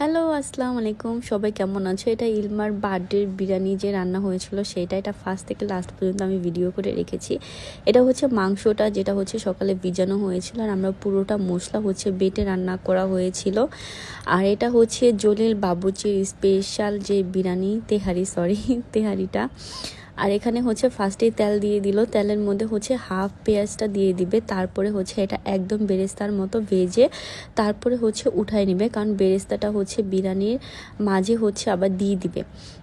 Hello আসসালামু আলাইকুম সবাই কেমন আছো? এটা ইলমার বার্থডে বিরিয়ানি যে রান্না হয়েছিল, সেটা এটা ফার্স্ট থেকে লাস্ট পর্যন্ত আমি ভিডিও করে রেখেছি। এটা হচ্ছে মাংসটা, যেটা হচ্ছে সকালে ভিজানো হয়েছিল, আর আমরা পুরোটা মশলা হচ্ছে বেটে রান্না করা হয়েছিল। আর এটা হচ্ছে জলিল বাবুচির স্পেশাল যে বিরিয়ানি, তেহারি সরি তেহারিটা। আর এখানে হচ্ছে ফার্স্টেই তেল দিয়ে দিল। তেলের মধ্যে হচ্ছে হাফ পেঁয়াজটা দিয়ে দিবে। তারপরে হচ্ছে এটা একদম বেরেস্তার মতো ভেজে তারপরে হচ্ছে উঠায় নিবে। কারণ বেরেস্তাটা হচ্ছে বিরিয়ানির মাঝে হচ্ছে আবার দিয়ে দিবে।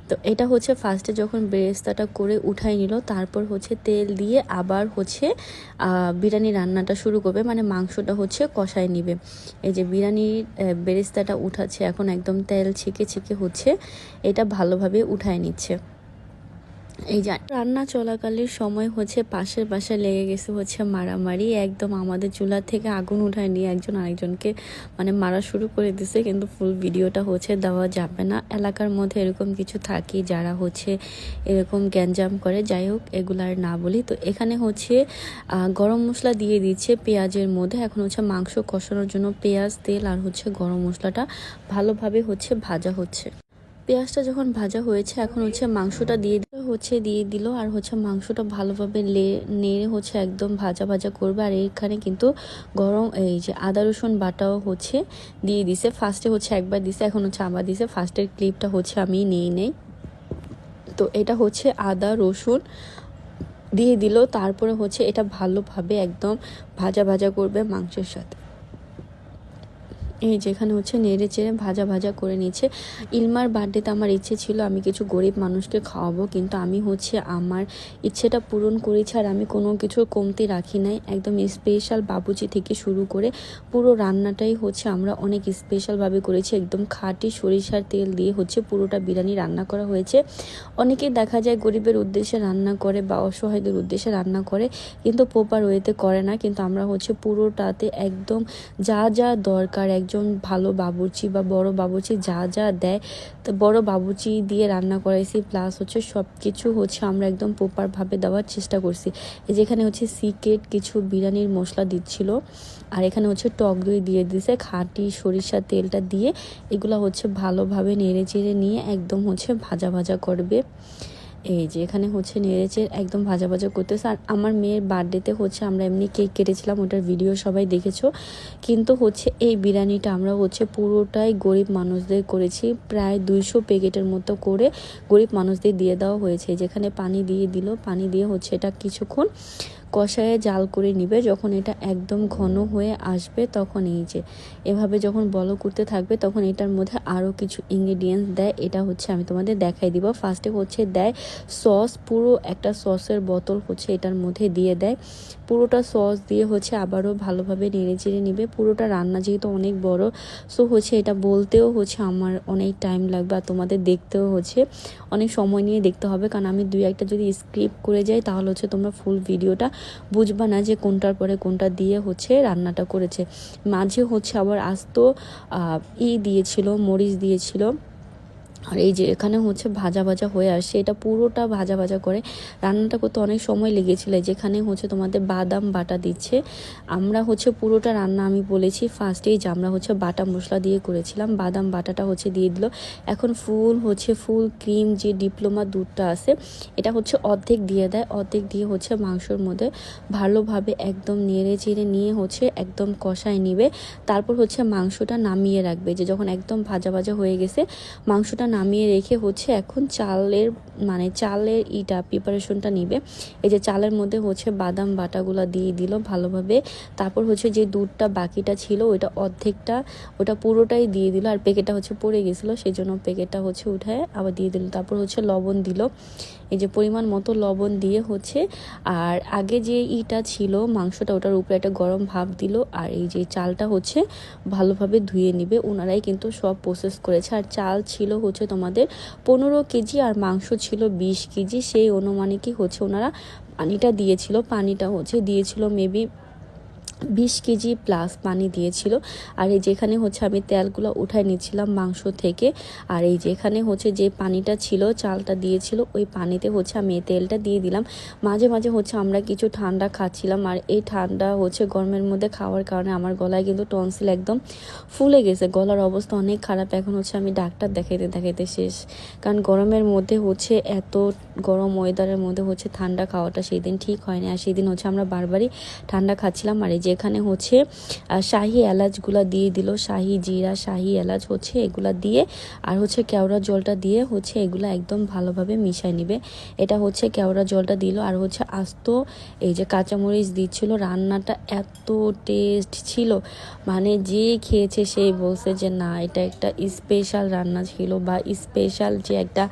তো এটা হচ্ছে ফার্স্টে যখন বেরেস্তাটা করে উঠাই নিল, তারপর হচ্ছে তেল দিয়ে আবার হচ্ছে বিরিয়ানি রান্নাটা শুরু করবে। মানে মাংসটা হচ্ছে কষায় নিবে। এই যে বিরিয়ানির বেরেস্তাটা উঠাচ্ছে, এখন একদম তেল ছেঁকে ছেঁকে হচ্ছে, এটা ভালোভাবে উঠায় নিচ্ছে। এই যে রান্না চলাকালীন সময় হচ্ছে পাশের পাশে লেগে গেছে হচ্ছে মারামারি। একদম আমাদের চুলা থেকে আগুন উঠায় নিয়ে একজন আরেকজনকে মানে মারা শুরু করে দিছে, কিন্তু ফুল ভিডিওটা হচ্ছে দেওয়া যাবে না। এলাকার মধ্যে এরকম কিছু থাকি যারা হচ্ছে এরকম গ্যাঞ্জাম করে, যাই হোক এগুলার না বলি। তো এখানে হচ্ছে গরম মশলা দিয়ে দিচ্ছে পেঁয়াজের মধ্যে। এখন হচ্ছে মাংস কষানোর জন্য পেঁয়াজ, তেল আর হচ্ছে গরম মশলাটা ভালোভাবে হচ্ছে ভাজা হচ্ছে। পেঁয়াজটা যখন ভাজা হয়েছে, এখন হচ্ছে মাংসটা দিয়ে হচ্ছে দিয়ে দিল, আর হচ্ছে মাংসটা ভালোভাবে লে, নেড়ে হচ্ছে একদম ভাজা ভাজা করবে। আর এখানে কিন্তু গরম, এই যে আদা, রসুন বাটাও হচ্ছে দিয়ে দিছে। ফার্স্টে হচ্ছে একবার দিছে, এখন হচ্ছে আবার দিছে। ফার্স্টের ক্লিপটা হচ্ছে আমি নিয়ে নেই। তো এটা হচ্ছে আদা, রসুন দিয়ে দিল। তারপরে হচ্ছে এটা ভালোভাবে একদম ভাজা ভাজা করবে মাংসের সাথে। যেখানে হচ্ছে নেড়ে চেড়ে ভাজা ভাজা করে নিচ্ছে। ইলমার বার্থডেতে আমার ইচ্ছে ছিল আমি কিছু গরিব মানুষকে খাওয়াবো, কিন্তু আমি হচ্ছে আমার ইচ্ছেটা পূরণ করেছি আর আমি কোনো কিছু কমতি রাখি নাই। একদম স্পেশাল বাবুচি থেকে শুরু করে পুরো রান্নাটাই হচ্ছে আমরা অনেক স্পেশালভাবে করেছি। একদম খাঁটি সরিষার তেল দিয়ে হচ্ছে পুরোটা বিরিয়ানি রান্না করা হয়েছে। অনেকেই দেখা যায় গরিবের উদ্দেশ্যে রান্না করে বা অসহায়দের উদ্দেশ্যে রান্না করে, কিন্তু প্রপার ওয়েতে করে না। কিন্তু আমরা হচ্ছে পুরোটাতে একদম যা যা দরকার, একজন একজন ভালো বাবুর্চি বা বড় বাবুর্চি যা যা দেয়, তো বড় বাবুর্চি দিয়ে রান্না করাইছি প্লাস হচ্ছে সব কিছু হচ্ছে আমরা একদম প্রপারভাবে দেওয়ার চেষ্টা করছি। যেখানে হচ্ছে সিকেট কিছু বিরিয়ানির মশলা দিচ্ছিল, আর এখানে হচ্ছে টক দই দিয়ে দিছে, খাঁটি সরিষা তেলটা দিয়ে এগুলো হচ্ছে ভালোভাবে নেড়ে চেড়ে নিয়ে একদম হচ্ছে ভাজা ভাজা করবে। এই যে এখানে হচ্ছে নেড়েছে একদম ভাজা ভাজা করতেছে। আর আমার মেয়ের বার্থডেতে হচ্ছে আমরা এমনি কেক কেটেছিলাম, ওটার ভিডিও সবাই দেখেছ। কিন্তু হচ্ছে এই বিরিয়ানিটা আমরা হচ্ছে পুরোটাই গরিব মানুষদের করেছি। প্রায় দুইশো প্যাকেটের মতো করে গরিব মানুষদের দিয়ে দেওয়া হয়েছে। যেখানে পানি দিয়ে দিল, পানি দিয়ে হচ্ছে এটা কিছুক্ষণ কষায়ে জাল করে নিবে, যখন এটা একদম ঘন হয়ে আসবে তখন এই যে, এভাবে যখন বলো করতে থাকবে তখন এটার মধ্যে আরও কিছু ইনগ্রিডিয়েন্টস দেয়, এটা হচ্ছে আমি তোমাদের দেখাই দিব। ফার্স্টে হচ্ছে দেয় সস পুরো একটা সসের বোতল হচ্ছে এটার মধ্যে দিয়ে দেয়। পুরোটা সস দিয়ে হচ্ছে আবারও ভালোভাবে নেড়ে চেড়ে নিবে। পুরোটা রান্না যেহেতু অনেক বড় সো হচ্ছে এটা বলতেও হচ্ছে আমার অনেক টাইম লাগবে আর তোমাদের দেখতেও হচ্ছে। অনেক সময় নিয়ে দেখতে হবে, কারণ আমি দুই একটা যদি স্ক্রিপ্ট করে যাই তাহলে হচ্ছে তোমরা ফুল ভিডিওটা বুঝবা না যে কোনটার পরে কোনটা দিয়ে হচ্ছে রান্নাটা করেছে। মাঝে হচ্ছে আবার আস্ত ই দিয়েছিল, মরিচ দিয়েছিল। আর এই যে এখানে হচ্ছে ভাজা ভাজা হয়ে আসছে, এটা পুরোটা ভাজা ভাজা করে রান্নাটা করতে অনেক সময় লেগেছিল, যেখানে হচ্ছে তোমাদের বাদাম বাটা দিচ্ছে। আমরা হচ্ছে পুরোটা রান্না আমি বলেছি ফার্স্টেই যে আমরা হচ্ছে বাটা মশলা দিয়ে করেছিলাম, বাদাম বাটাটা হচ্ছে দিয়ে দিল। এখন ফুল হচ্ছে ফুল ক্রিম যে ডিপ্লোমা দুধটা আছে, এটা হচ্ছে অর্ধেক দিয়ে দেয়, অর্ধেক দিয়ে হচ্ছে মাংসর মধ্যে ভালোভাবে একদম নেড়ে চেড়ে নিয়ে হচ্ছে একদম কষায় নিবে। তারপর হচ্ছে মাংসটা নামিয়ে রাখবে, যে যখন একদম ভাজা ভাজা হয়ে গেছে, মাংসটা নামিয়ে রেখে হচ্ছে এখন চালের মানে চালের ইটা প্রিপারেশনটা নিবে। এই যে চালের মধ্যে হচ্ছে বাদাম বাটাগুলো দিয়ে দিল ভালোভাবে। তারপর হচ্ছে যে দুধটা বাকিটা ছিল, ওইটা অর্ধেকটা, ওটা পুরোটাই দিয়ে দিল আর প্যাকেটটা হচ্ছে পড়ে গেছিল সেই জন্য প্যাকেটটা হচ্ছে উঠায় আবার দিয়ে দিল। তারপর হচ্ছে লবণ দিল। এই যে পরিমাণ মতো লবণ দিয়ে হচ্ছে, আর আগে যে ইটা ছিল মাংসটা ওটার উপরে একটা গরম ভাব দিল আর এই যে চালটা হচ্ছে ভালোভাবে ধুয়ে নিবে। ওনারাই কিন্তু সব প্রসেস করেছে। আর চাল ছিল হচ্ছে তোমাদের পনেরো কেজি আর মাংস ছিল বিশ কেজি। সেই অনুমানে কি হচ্ছে? ওনারা পানিটা দিয়েছিল, পানিটা হচ্ছে দিয়েছিল মেবি বিশ কেজি প্লাস পানি দিয়েছিল। আর এই যেখানে হচ্ছে আমি তেলগুলো উঠাই নিচ্ছিলাম মাংস থেকে, আর এই যেখানে হচ্ছে যে পানিটা ছিল, চালটা দিয়েছিল, ওই পানিতে হচ্ছে আমি এই তেলটা দিয়ে দিলাম। মাঝে মাঝে হচ্ছে আমরা কিছু ঠান্ডা খাচ্ছিলাম, আর এই ঠান্ডা হচ্ছে গরমের মধ্যে খাওয়ার কারণে আমার গলায় কিন্তু টনসিল একদম ফুলে গেছে। গলার অবস্থা অনেক খারাপ। এখন হচ্ছে আমি ডাক্তার দেখাইতে দেখাইতে শেষ। কারণ গরমের মধ্যে হচ্ছে এত গরম ওয়েদারের মধ্যে হচ্ছে ঠান্ডা খাওয়াটা সেই দিন ঠিক হয়নি। আর সেই দিন হচ্ছে আমরা বারবারই ঠান্ডা খাচ্ছিলাম, আর এই যেখানে হচ্ছে শাহি এলাচগুলা দিয়ে দিল, শাহি জিরা, শাহি এলাচ হচ্ছে এগুলা দিয়ে, আর হচ্ছে কেওড়া জলটা দিয়ে হচ্ছে এগুলা একদম ভালোভাবে মিশাই নিবে। এটা হচ্ছে কেওড়া জলটা দিল, আর হচ্ছে আস্ত এই যে কাঁচামরিচ দিচ্ছিল, রান্নাটা এত টেস্ট ছিল। মানে যে খেয়েছে সেই বলছে যে, না, এটা একটা স্পেশাল রান্না ছিল বা স্পেশাল যে একটা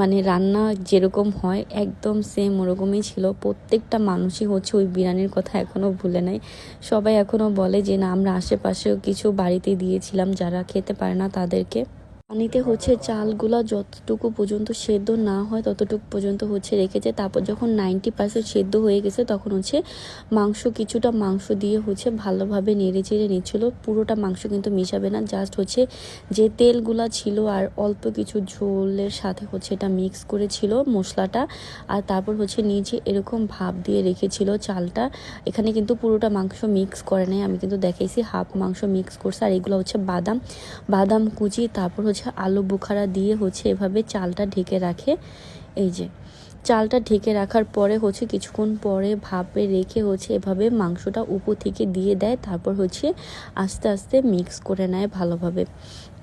মানে রান্না যেরকম হয়, একদম সেম ওরকমই ছিল। প্রত্যেকটা মানুষই হচ্ছে ওই বিরিয়ানির কথা এখনও ভুলে নাই। সবাই এখনও বলে যে না, আমরা আশেপাশেও কিছু বাড়িতে দিয়েছিলাম যারা খেতে পারে না তাদেরকে। পানিতে হচ্ছে চালগুলা যতটুকু পর্যন্ত সেদ্ধ না হয়, ততটুকু পর্যন্ত হচ্ছে রেখেছে। তারপর যখন নাইনটি পার্সেন্ট সেদ্ধ হয়ে গেছে, তখন হচ্ছে মাংস কিছুটা মাংস দিয়ে হচ্ছে ভালোভাবে নেড়ে চেড়ে নিচ্ছিল। পুরোটা মাংস কিন্তু মিশাবে না জাস্ট হচ্ছে যে তেলগুলা ছিল আর অল্প কিছু ঝোলের সাথে হচ্ছে এটা মিক্স করেছিল মশলাটা। আর তারপর হচ্ছে নিচে এরকম ভাপ দিয়ে রেখেছিল চালটা। এখানে কিন্তু পুরোটা মাংস মিক্স করে নাই, আমি কিন্তু দেখাইছি। হাফ মাংস মিক্স করছে, আর এগুলো হচ্ছে বাদাম বাদাম কুচি, তারপর হচ্ছে আলু বুখারা দিয়ে হচ্ছে এভাবে চালটা ঢেকে রাখে। এই যে, চালটা ঢেকে রাখার পরে হচ্ছে কিছুক্ষণ পরে ভাপে রেখে হচ্ছে এভাবে মাংসটা উপর থেকে দিয়ে দেয়, তারপর হচ্ছে আস্তে আস্তে মিক্স করে নেয় ভালোভাবে।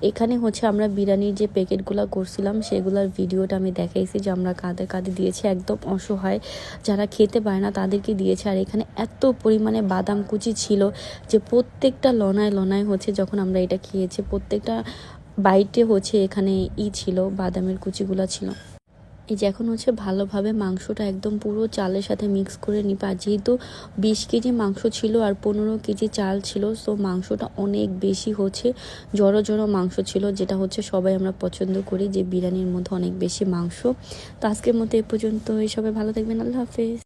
এখানে হচ্ছে আমরা বিরিয়ানির যে প্যাকেটগুলো করছিলাম, সেগুলোর ভিডিওটা আমি দেখাইছি যে আমরা কাঁধে কাঁধে দিয়েছি, একদম অসহায়। যারা খেতে পারে না তাদেরকে দিয়েছে। আর এখানে এত পরিমাণে বাদাম কুচি ছিল যে প্রত্যেকটা লনায় লনায় হচ্ছে যখন আমরা এটা খেয়েছি, প্রত্যেকটা বাইটে হচ্ছে এখানে ই ছিল, বাদামের কুচিগুলো ছিল। এই যে এখন হচ্ছে ভালোভাবে মাংসটা একদম পুরো চালের সাথে মিক্স করে নিবে। আর যেহেতু বিশ কেজি মাংস ছিল আর পনেরো কেজি চাল ছিল সো মাংসটা অনেক বেশি হচ্ছে, জড়ো জড়ো মাংস ছিল, যেটা হচ্ছে সবাই আমরা পছন্দ করি যে বিরিয়ানির মধ্যে অনেক বেশি মাংস। তো আজকের মতো এ পর্যন্ত সবাই ভালো থাকবেন। আল্লাহ হাফেজ।